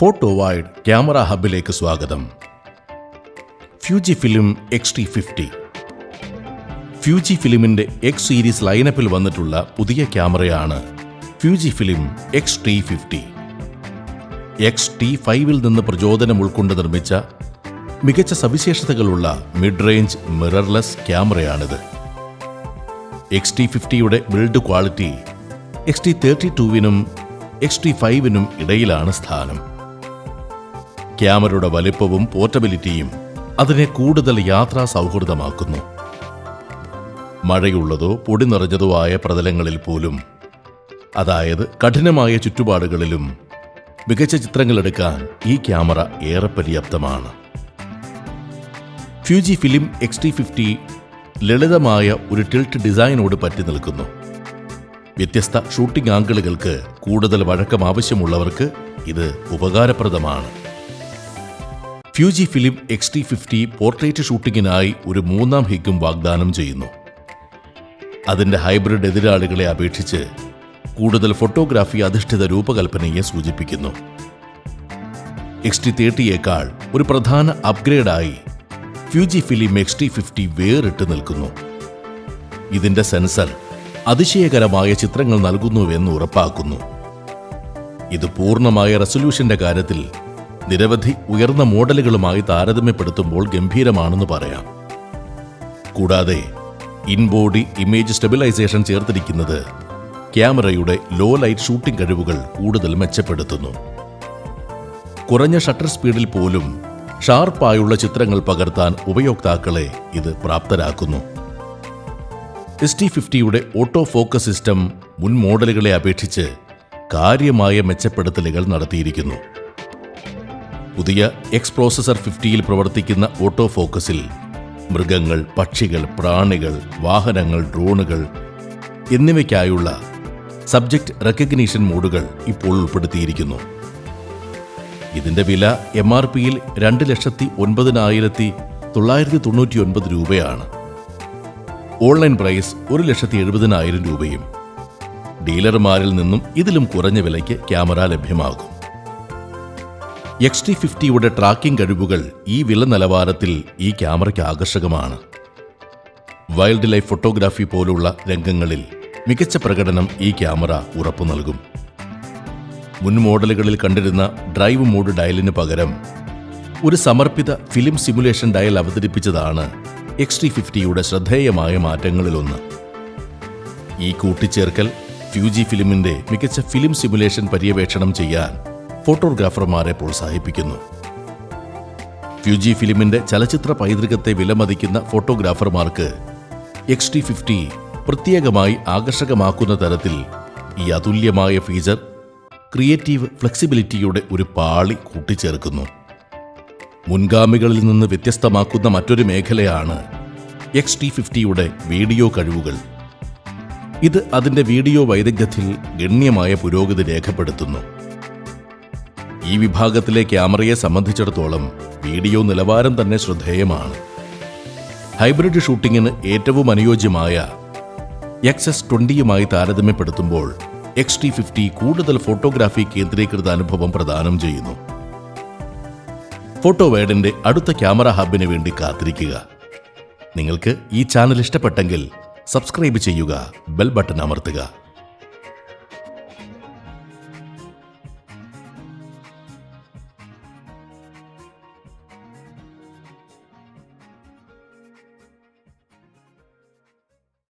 Photo wide camera ഹബിലേക്ക് സ്വാഗതം. Fujifilm X T fifty. Fuji ഫിലിമിന്റെ എക്സ് സീരീസ് ലൈനപ്പിൽ വന്നിട്ടുള്ള പുതിയ ക്യാമറയാണ് Fujifilm X T fifty. X T ഫൈവിൽ നിന്ന് പ്രചോദനം ഉൾക്കൊണ്ട് നിർമ്മിച്ച മികച്ച സവിശേഷതകളുള്ള മിഡ് റേഞ്ച് മിറർലെസ് ക്യാമറയാണിത്. X T ഫിഫ്റ്റിയുടെ build quality X T thirty ടൂവിനും X T ഫൈവിനും ഇടയിലാണ് സ്ഥാനം. ക്യാമറയുടെ വലിപ്പവും പോർട്ടബിലിറ്റിയും അതിനെ കൂടുതൽ യാത്രാ സൗഹൃദമാക്കുന്നു മഴയുള്ളതോ പൊടി നിറഞ്ഞതോ ആയ പ്രതലങ്ങളിൽ പോലും അതായത് കഠിനമായ ചുറ്റുപാടുകളിലും മികച്ച ചിത്രങ്ങൾ എടുക്കാൻ ഈ ക്യാമറ ഏറെ പര്യാപ്തമാണ്. Fujifilm X T fifty ലളിതമായ ഒരു ടിൽറ്റ് ഡിസൈനോട് പറ്റി നിൽക്കുന്നു. വ്യത്യസ്ത ഷൂട്ടിംഗ് ആംഗിളുകൾക്ക് കൂടുതൽ വഴക്കം ആവശ്യമുള്ളവർക്ക് ഇത് ഉപകാരപ്രദമാണ്. Fujifilm X T fifty portrait ഷൂട്ടിങ്ങിനായി ഒരു മൂന്നാം ഹിഗും വാഗ്ദാനം ചെയ്യുന്നു. അതിന്റെ ഹൈബ്രിഡ് എതിരാളികളെ അപേക്ഷിച്ച് കൂടുതൽ ഫോട്ടോഗ്രാഫി അധിഷ്ഠിത രൂപകൽപ്പനയെ സൂചിപ്പിക്കുന്നു. എക്സ് ടി തേർട്ടിയേക്കാൾ ഒരു പ്രധാന അപ്ഗ്രേഡായി Fujifilm X T fifty വേറിട്ട് നിൽക്കുന്നു. ഇതിന്റെ സെൻസർ അതിശയകരമായ ചിത്രങ്ങൾ നൽകുന്നുവെന്ന് ഉറപ്പാക്കുന്നു. ഇത് പൂർണമായ റെസൊല്യൂഷന്റെ കാര്യത്തിൽ നിരവധി ഉയർന്ന മോഡലുകളുമായി താരതമ്യപ്പെടുത്തുമ്പോൾ ഗംഭീരമാണെന്ന് പറയാം. കൂടാതെ ഇൻബോഡി ഇമേജ് സ്റ്റെബിലൈസേഷൻ ചേർത്തിരിക്കുന്നത് ക്യാമറയുടെ ലോ ലൈറ്റ് ഷൂട്ടിംഗ് കഴിവുകൾ കൂടുതൽ മെച്ചപ്പെടുത്തുന്നു. കുറഞ്ഞ ഷട്ടർ സ്പീഡിൽ പോലും ഷാർപ്പായുള്ള ചിത്രങ്ങൾ പകർത്താൻ ഉപയോക്താക്കളെ ഇത് പ്രാപ്തരാക്കുന്നു. എസ് ടി ഫിഫ്റ്റിയുടെ ഓട്ടോ ഫോക്കസ് സിസ്റ്റം മുൻ മോഡലുകളെ അപേക്ഷിച്ച് കാര്യമായ മെച്ചപ്പെടുത്തലുകൾ നടത്തിയിരിക്കുന്നു. പുതിയ എക്സ് പ്രോസസർ ഫിഫ്റ്റിയിൽ പ്രവർത്തിക്കുന്ന ഓട്ടോ ഫോക്കസിൽ മൃഗങ്ങൾ പക്ഷികൾ പ്രാണികൾ വാഹനങ്ങൾ ഡ്രോണുകൾ എന്നിവയ്ക്കായുള്ള സബ്ജക്റ്റ് റെക്കഗ്നീഷൻ മോഡുകൾ ഇപ്പോൾ ഉൾപ്പെടുത്തിയിരിക്കുന്നു. ഇതിന്റെ വില എം ആർ പിയിൽ രണ്ട് ലക്ഷത്തി ഒൻപതിനായിരത്തി തൊള്ളായിരത്തി തൊണ്ണൂറ്റി ഒൻപത് രൂപയാണ്. ഓൺലൈൻ പ്രൈസ് ഒരു ലക്ഷത്തി എഴുപതിനായിരം രൂപയും ഡീലർമാരിൽ നിന്നും ഇതിലും കുറഞ്ഞ വിലയ്ക്ക് ക്യാമറ ലഭ്യമാകും. എക്സ് ടി ഫിഫ്റ്റിയുടെ ട്രാക്കിംഗ് കഴിവുകൾ ഈ വില നിലവാരത്തിൽ ഈ ക്യാമറയ്ക്ക് ആകർഷകമാണ്. വൈൽഡ് ലൈഫ് ഫോട്ടോഗ്രാഫി പോലുള്ള രംഗങ്ങളിൽ മികച്ച പ്രകടനം ഈ ക്യാമറ ഉറപ്പു നൽകും. മുൻ മോഡലുകളിൽ കണ്ടിരുന്ന ഡ്രൈവ് മോഡ് ഡയലിന് പകരം ഒരു സമർപ്പിത ഫിലിം സിമുലേഷൻ ഡയൽ അവതരിപ്പിച്ചതാണ് എക്സ് ടി ഫിഫ്റ്റിയുടെ ശ്രദ്ധേയമായ മാറ്റങ്ങളിലൊന്ന്. ഈ കൂട്ടിച്ചേർക്കൽ ഫ്യൂജി ഫിലിമിന്റെ മികച്ച ഫിലിം സിമുലേഷൻ പര്യവേക്ഷണം ചെയ്യാൻ ഫോട്ടോഗ്രാഫർമാരെ പ്രോത്സാഹിപ്പിക്കുന്നു. ഫ്യൂജി ഫിലിമിന്റെ ചലച്ചിത്ര പൈതൃകത്തെ വിലമതിക്കുന്ന ഫോട്ടോഗ്രാഫർമാർക്ക് എക്സ് ടി ഫിഫ്റ്റി പ്രത്യേകമായി ആകർഷകമാക്കുന്ന തരത്തിൽ ഈ അതുല്യമായ ഫീച്ചർ ക്രിയേറ്റീവ് ഫ്ലെക്സിബിലിറ്റിയുടെ ഒരു പാളി കൂട്ടിച്ചേർക്കുന്നു. മുൻഗാമികളിൽ നിന്ന് വ്യത്യസ്തമാക്കുന്ന മറ്റൊരു മേഖലയാണ് എക്സ് ടി ഫിഫ്റ്റിയുടെ വീഡിയോ കഴിവുകൾ. ഇത് അതിന്റെ വീഡിയോ വൈദഗ്ധ്യത്തിൽ ഗണ്യമായ പുരോഗതി രേഖപ്പെടുത്തുന്നു. ഈ വിഭാഗത്തിലെ ക്യാമറയെ സംബന്ധിച്ചിടത്തോളം വീഡിയോ നിലവാരം തന്നെ ശ്രദ്ധേയമാണ്. ഹൈബ്രിഡ് ഷൂട്ടിങ്ങിന് ഏറ്റവും അനുയോജ്യമായ എക്സ് എസ് ട്വന്റിയുമായി താരതമ്യപ്പെടുത്തുമ്പോൾ എക്സ് ടി ഫിഫ്റ്റി കൂടുതൽ ഫോട്ടോഗ്രാഫി കേന്ദ്രീകൃത അനുഭവം പ്രദാനം ചെയ്യുന്നു. ഫോട്ടോ വേഡിന്റെ അടുത്ത ക്യാമറ ഹബിന് വേണ്ടി കാത്തിരിക്കുക. നിങ്ങൾക്ക് ഈ ചാനൽ ഇഷ്ടപ്പെട്ടെങ്കിൽ സബ്സ്ക്രൈബ് ചെയ്യുക ബെൽ ബട്ടൺ അമർത്തുക.